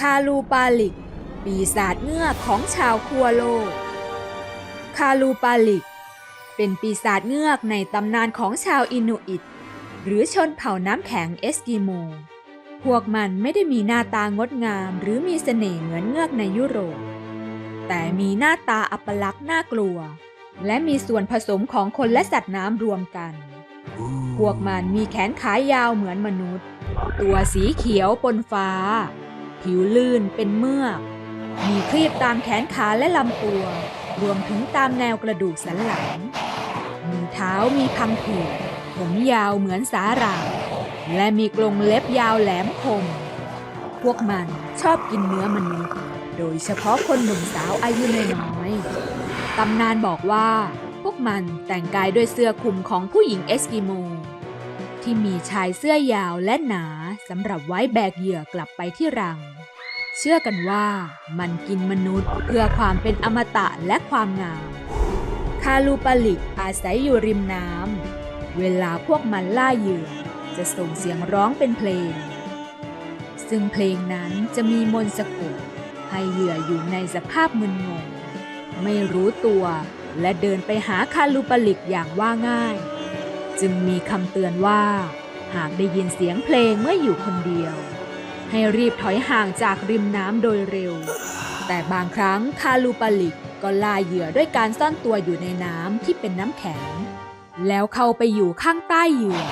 คาลูปาลิก ปีศาจเงือกของชาวขั้วโลก คาลูปาลิก เป็นปีศาจเงือกในตำนานของชาวอินูอิต หรือชนเผ่าน้ำแข็งเอสกิโม พวกมันไม่ได้มีหน้าตางดงามหรือมีเสน่ห์เหมือนเงือกในยุโรป แต่มีหน้าตาอัปลักษณ์น่ากลัว และมีส่วนผสมของคนและสัตว์น้ำรวมกัน พวกมันมีแขนขายาวเหมือนมนุษย์ ตัวสีเขียวปนฟ้า ผิวลื่นเป็นเมือก มีครีบตามแขนขาและลำตัว รวมถึงตามแนวกระดูกสันหลัง มือเท้ามีพังผืดผมยาวเหมือนสาหร่ายและมีกรงเล็บยาวแหลมคม พวกมันชอบกินเนื้อมนุษย์ โดยเฉพาะคนหนุ่มสาวอายุน้อยตำนานบอกว่า พวกมันแต่งกายด้วยเสื้อคลุมของผู้หญิงเอสกิโม ที่มีชายเสื้อยาวและหนาสำหรับไว้แบกเหยื่อกลับไปที่รัง เชื่อกันว่ามันกินมนุษย์เพื่อความเป็นอมตะและความงาม คาลูปาลิกอาศัยอยู่ริมน้ำ เวลาพวกมันล่าเหยื่อจะส่งเสียงร้องเป็นเพลง ซึ่งเพลงนั้นจะมีมนต์สะกดให้เหยื่ออยู่ในสภาพมึนงง ไม่รู้ตัวและเดินไปหาคาลูปาลิกอย่างว่าง่าย จึงมีคำเตือนว่า หากได้ยินเสียงเพลงเมื่ออยู่คนเดียว ให้รีบถอยห่างจากริมน้ำโดยเร็ว แต่บางครั้งคาลูปาลิกก็ล่าเหยื่อด้วยการซ่อนตัวอยู่ในน้ำที่เป็นน้ำแข็ง แล้วเข้าไปอยู่ข้างใต้เหยื่อ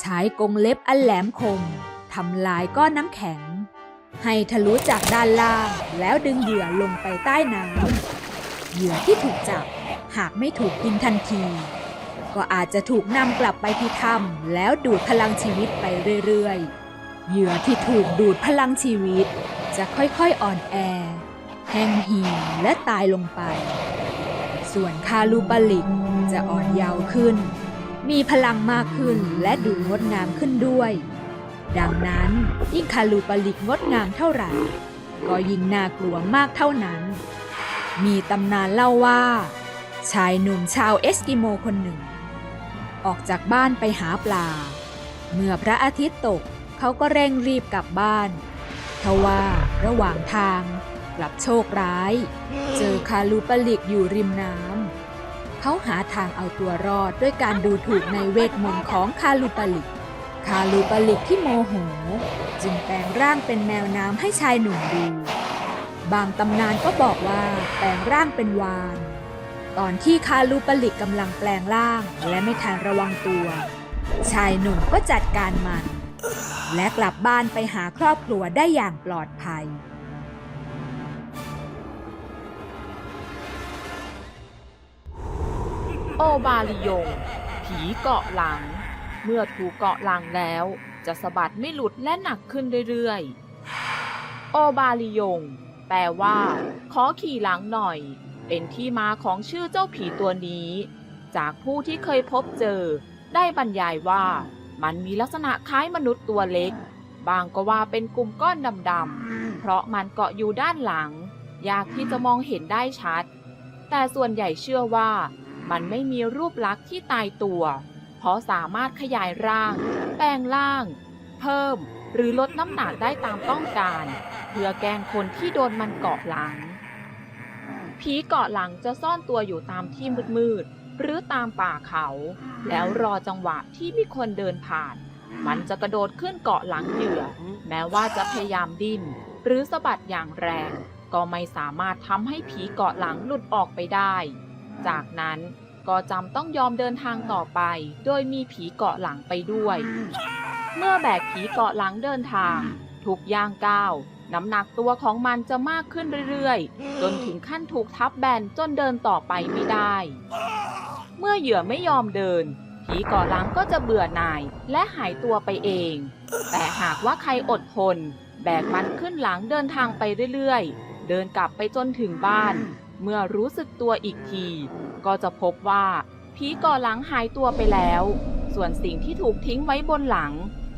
ใช้กรงเล็บอันแหลมคมทำลายก้อนน้ำแข็ง ให้ทะลุจากด้านล่างแล้วดึงเหยื่อลงไปใต้น้ำเหยื่อที่ถูกจับหากไม่ถูกกินทันที ก็อาจจะถูกนำกลับไปที่ถ้ำแล้วดูดพลังชีวิตไปเรื่อยๆ เหยื่อที่ถูกดูดพลังชีวิต จะค่อยๆอ่อนแอ แห้งเหี่ยวและตายลงไป ส่วนคาลูปาลิกจะอ่อนเยาว์ขึ้น มีพลังมากขึ้นและดูงดงามขึ้นด้วย ดังนั้นยิ่งคาลูปาลิกงดงามเท่าไหร่ ก็ยิ่งน่ากลัวมากเท่านั้น มีตำนานเล่าว่า ชายหนุ่มชาวเอสกิโมคนหนึ่ง ออกจากบ้านไปหาปลา เมื่อพระอาทิตย์ตก เขาก็เร่งรีบกลับบ้านทว่าระหว่างทางกลับโชคร้าย เจอคาลูปาลิกอยู่ริมน้ำเขาหาทางเอาตัวรอดด้วยการดูถูกในเวทมนต์ของคาลูปาลิก คาลูปาลิกที่โมโห จึงแปลงร่างเป็นแมวน้ำให้ชายหนุ่มดูบางตำนานก็บอกว่าแปลงร่างเป็นวาน ตอนที่คาลูปาลิกกำลังแปลงร่างและไม่ทันระวังตัว ชายหนุ่มก็จัดการมัน และกลับบ้านไปหาครอบครัวได้อย่างปลอดภัย โอบาลิยง ผีเกาะหลัง เมื่อถูกเกาะหลังแล้ว จะสะบัดไม่หลุดและหนักขึ้นเรื่อยๆ โอบาลิยง แปลว่า ขอขี่หลังหน่อย เป็นที่มาของชื่อเจ้าผีตัวนี้ จากผู้ที่เคยพบเจอ ได้บรรยายว่า มันมีลักษณะคล้ายมนุษย์ตัวเล็ก บางก็ว่าเป็นกลุ่มก้อนดำๆ เพราะมันเกาะอยู่ด้านหลัง ยากที่จะมองเห็นได้ชัด แต่ส่วนใหญ่เชื่อว่ามันไม่มีรูปลักษณ์ที่ตายตัว เพราะสามารถขยายร่าง แปลงร่าง เพิ่ม หรือลดน้ำหนักได้ตามต้องการ เพื่อแกล้งคนที่โดนมันเกาะหลัง ผีเกาะหลังจะซ่อนตัวอยู่ตามที่มืดๆ หรือตามป่าเขา แล้วรอจังหวะที่มีคนเดินผ่าน มันจะกระโดดขึ้นเกาะหลังเหยื่อ แม้ว่าจะพยายามดิ้นหรือสะบัดอย่างแรง ก็ไม่สามารถทำให้ผีเกาะหลังหลุดออกไปได้ จากนั้นก็จำต้องยอมเดินทางต่อไป โดยมีผีเกาะหลังไปด้วย เมื่อแบกผีเกาะหลังเดินทาง ทุกย่างก้าว น้ำหนักตัวของมันจะมากขึ้นเรื่อยๆ จนถึงขั้นถูกทับแบนจนเดินต่อไปไม่ได้ เมื่อเหยื่อไม่ยอมเดิน ผีเกาะหลังก็จะเบื่อหน่ายและหายตัวไปเอง แต่หากว่าใครอดทน แบกมันขึ้นหลังเดินทางไปเรื่อยๆ เดินกลับไปจนถึงบ้าน เมื่อรู้สึกตัวอีกที ก็จะพบว่าผีเก่อหลังหายตัวไปแล้ว ส่วนสิ่งที่ถูกทิ้งไว้บนหลัง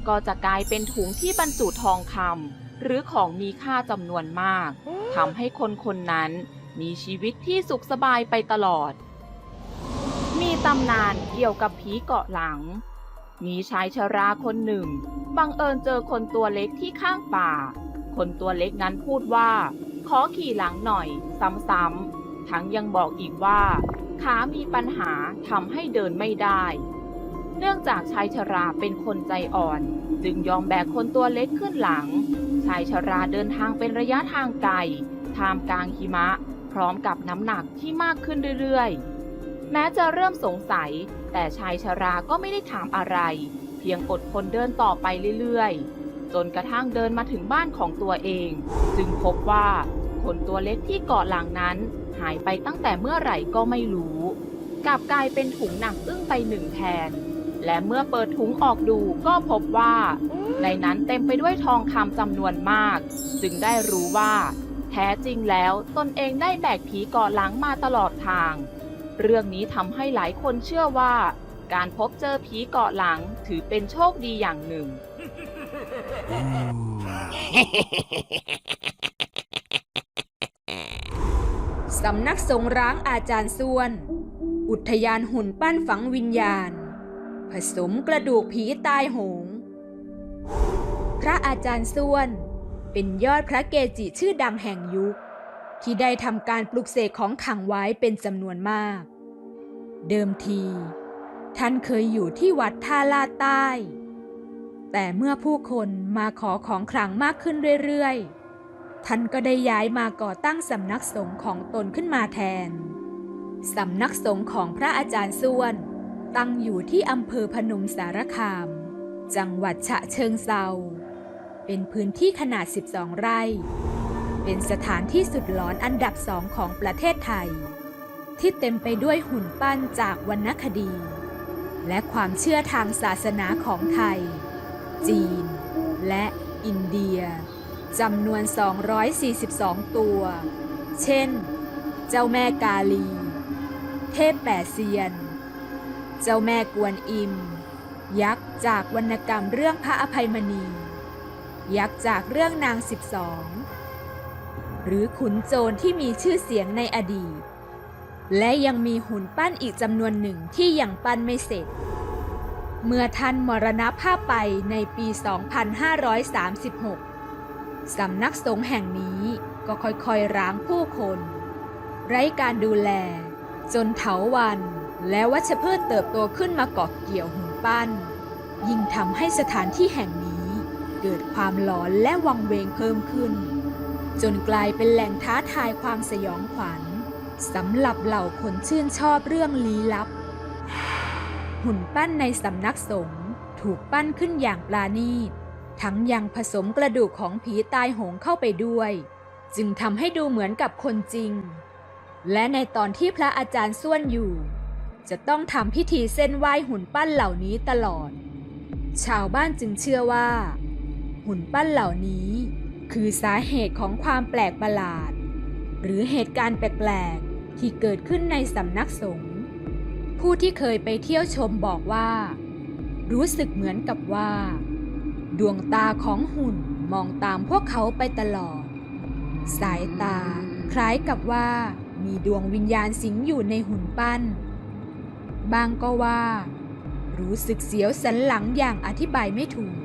ก็จะกลายเป็นถุงที่บรรจุทองคำ หรือของมีค่าจำนวนมากทำให้คนคนนั้นมีชีวิตที่สุขสบายไปตลอด มีตำนานเกี่ยวกับผีเกาะหลัง มีชายชราคนหนึ่ง บังเอิญเจอคนตัวเล็กที่ข้างป่า คนตัวเล็กนั้นพูดว่า ขอขี่หลังหน่อย ซ้ำๆ ทั้งยังบอกอีกว่า ขามีปัญหาทำให้เดินไม่ได้ เนื่องจากชายชราเป็นคนใจอ่อน จึงยอมแบกคนตัวเล็กขึ้นหลัง ชายชราเดินทางเป็นระยะทางไกลท่ามกลางหิมะ พร้อมกับน้ำหนักที่มากขึ้นเรื่อยๆ แม้จะเริ่มสงสัย แต่ชายชราก็ไม่ได้ถามอะไร เพียงอดทนเดินต่อไปเรื่อยๆ จนกระทั่งเดินมาถึงบ้านของตัวเอง จึงพบว่าคนตัวเล็กที่เกาะหลังนั้น หายไปตั้งแต่เมื่อไหร่ก็ไม่รู้ กลับกลายเป็นถุงหนักอึ้งไปหนึ่งแทน และเมื่อเปิดถุงออกดูก็พบว่า ในนั้นเต็มไปด้วยทองคำจำนวนมาก จึงได้รู้ว่า แท้จริงแล้วตนเองได้แบกผีเกาะหลังมาตลอดทาง เรื่องนี้ทำให้หลายคนเชื่อว่า การพบเจอผีเกาะหลังถือเป็นโชคดีอย่างหนึ่ง สำนักสงร้างอาจารย์ส้วน อุทยานหุ่นปั้นฝังวิญญาณ ผสมกระดูกผีตายโหง พระอาจารย์ส้วน เป็นยอดพระเกจิชื่อดังแห่งยุค ที่ได้ทำการปลุกเสกของขังไว้เป็นจำนวนมาก เดิมที ท่านเคยอยู่ที่วัดท่าลาดใต้ แต่เมื่อผู้คนมาขอของขลังมากขึ้นเรื่อยๆ ท่านก็ได้ย้ายมาก่อตั้งสำนักสงฆ์ของตนขึ้นมาแทน สำนักสงฆ์ของพระอาจารย์ส้วน ตั้งอยู่ที่อำเภอพนมสารคาม จังหวัดฉะเชิงเซา เป็นพื้นที่ขนาด 12 ไร่ เป็นสถานที่สุดหลอนอันดับสองของประเทศไทย ที่เต็มไปด้วยหุ่นปั้นจากวรรณคดี และความเชื่อทางศาสนาของไทย จีน และอินเดียจำนวน 242 ตัว เช่น เจ้าแม่กาลี เทพแปดเซียน เจ้าแม่กวนอิม ยักษ์จากวรรณกรรมเรื่องพระอภัยมณี ยักษ์จากเรื่องนางสิบสองหรือขุนโจรที่มีชื่อเสียงในอดีต และยังมีหุ่นปั้นอีกจำนวนหนึ่งที่ยังปั้นไม่เสร็จ เมื่อท่านมรณภาพไปในปี 2536 สำนักสงฆ์แห่งนี้ก็ค่อยๆร้างผู้คน ไร้การดูแล จนเถาวัน และวัชพืชเติบโตขึ้นมาเกาะเกี่ยวหุ่นปั้น ยิ่งทำให้สถานที่แห่งนี้เกิดความหลอนและวังเวงเพิ่มขึ้น จนกลายเป็นแหล่งท้าทายความสยองขวัญสำหรับเหล่าคนชื่นชอบเรื่องลี้ลับ หุ่นปั้นในสำนักสงฆ์ถูกปั้นขึ้นอย่างปราณีต ทั้งยังผสมกระดูกของผีตายโหงเข้าไปด้วย จึงทำให้ดูเหมือนกับคนจริง และในตอนที่พระอาจารย์ส้วนอยู่ จะต้องทำพิธีเส้นไหว้หุ่นปั้นเหล่านี้ตลอด ชาวบ้านจึงเชื่อว่า หุ่นปั้นเหล่านี้ คือสาเหตุของความแปลกประหลาด หรือเหตุการณ์แปลกๆที่เกิดขึ้นในสำนักสงฆ์ผู้ที่เคยไปเที่ยวชมบอกว่า รู้สึกเหมือนกับว่า ดวงตาของหุ่นมองตามพวกเขาไปตลอด สายตาคล้ายกับว่ามีดวงวิญญาณสิงอยู่ในหุ่นปั้น บางก็ว่า รู้สึกเสียวสันหลังอย่างอธิบายไม่ถูก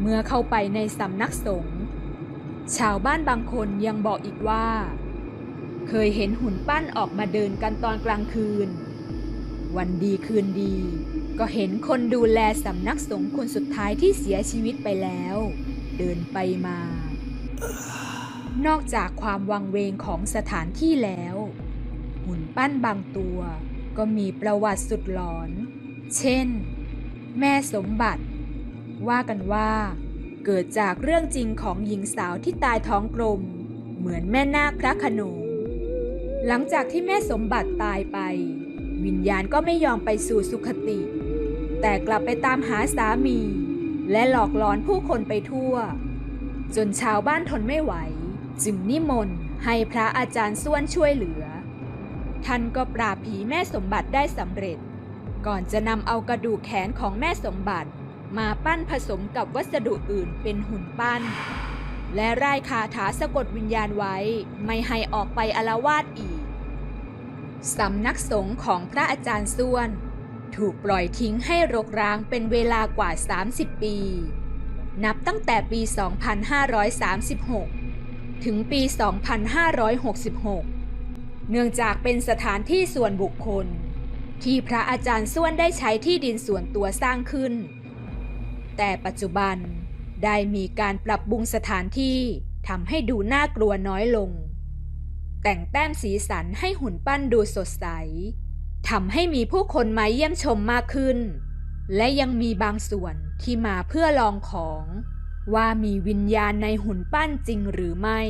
เมื่อเข้าไปในสำนักสงฆ์ชาวบ้านบางคนยังบอกอีกว่า เคยเห็นหุ่นปั้นออกมาเดินกันตอนกลางคืน วันดีคืนดี ก็เห็นคนดูแลสำนักสงฆ์คนสุดท้ายที่เสียชีวิตไปแล้ว เดินไปมา นอกจากความวังเวงของสถานที่แล้ว หุ่นปั้นบางตัว ก็มีประวัติสุดหลอน เช่น แม่สมบัติ ว่ากันว่า เกิดจากเรื่องจริงของหญิงสาวที่ตายท้องกลม เหมือนแม่นาคพระขนงหลังจากที่แม่สมบัติตายไป วิญญาณก็ไม่ยอมไปสู่สุคติ แต่กลับไปตามหาสามี และหลอกหลอนผู้คนไปทั่ว จนชาวบ้านทนไม่ไหว จึงนิมนต์ให้พระอาจารย์ส้วนช่วยเหลือ ท่านก็ปราบผีแม่สมบัติได้สำเร็จ ก่อนจะนำเอากระดูกแขนของแม่สมบัติ มาปั้นผสมกับวัสดุอื่นเป็นหุ่นปั้น และไร่ายคาถาสะกดวิญญาณไว้ไม่ให้ออกไปอละวาดอีกสำนักสงฆ์ของพระอาจารย์ส้วน ถูกปล่อยทิ้งให้รกร้างเป็นเวลากว่า 30 ปี นับตั้งแต่ปี 2536 ถึงปี 2566 เนื่องจากเป็นสถานที่ส่วนบุคคล ที่พระอาจารย์ส้วนได้ใช้ที่ดินส่วนตัวสร้างขึ้น แต่ปัจจุบันได้มีการปรับปรุงสถานที่ทำให้ดูน่ากลัวน้อยลง แต่งแต้มสีสันให้หุ่นปั้นดูสดใสทำให้มีผู้คนมาเยี่ยมชมมากขึ้น และยังมีบางส่วนที่มาเพื่อลองของ ว่ามีวิญญาณในหุ่นปั้นจริงหรือไม่